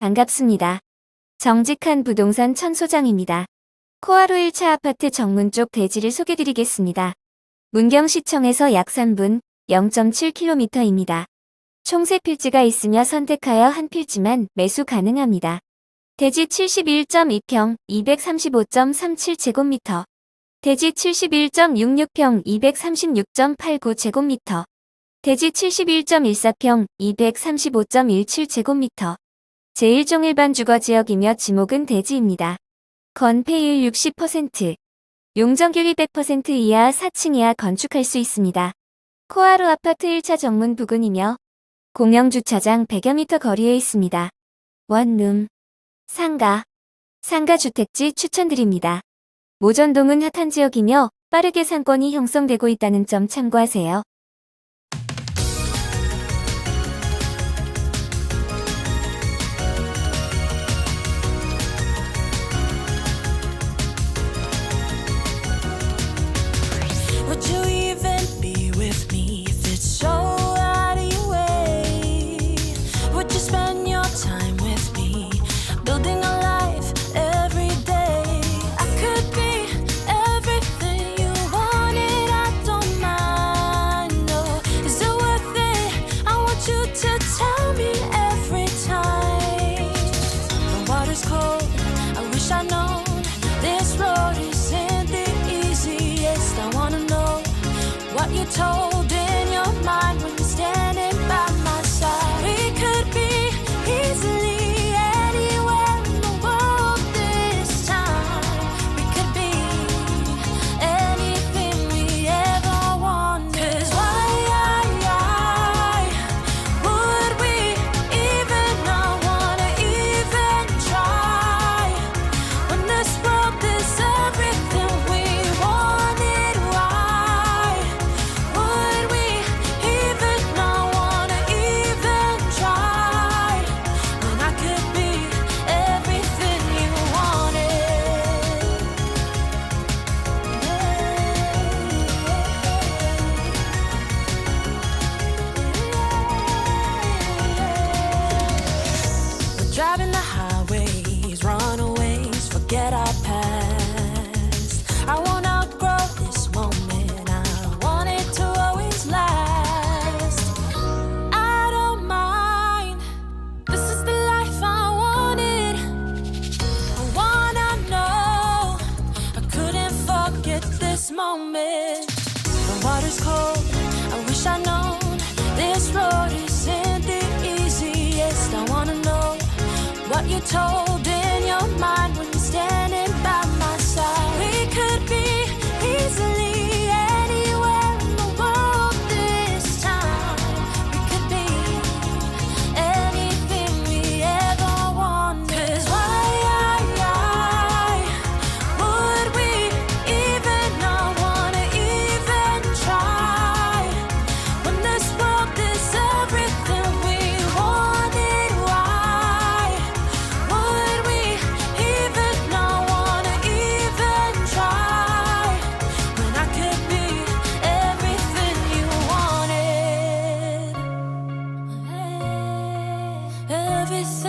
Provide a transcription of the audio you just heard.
반갑습니다. 정직한 부동산 천 소장입니다. 코아로 1차 아파트 정문 쪽 대지를 소개드리겠습니다. 문경시청에서 약 3분 0.7km입니다. 총 3필지가 있으며 선택하여 한 필지만 매수 가능합니다. 대지 71.2평 235.37제곱미터 대지 71.66평 236.89제곱미터 대지 71.14평 235.17제곱미터 제1종 일반 주거지역이며 지목은 대지입니다. 건폐율 60%, 용적률이 100% 이하 4층 이하 건축할 수 있습니다. 코아루 아파트 1차 정문 부근이며 공영주차장 100여 미터 거리에 있습니다. 원룸, 상가, 상가주택지 추천드립니다. 모전동은 핫한 지역이며 빠르게 상권이 형성되고 있다는 점 참고하세요. What you told in your mind water's cold. I wish I'd known this road isn't the easiest. I wanna know what you told everything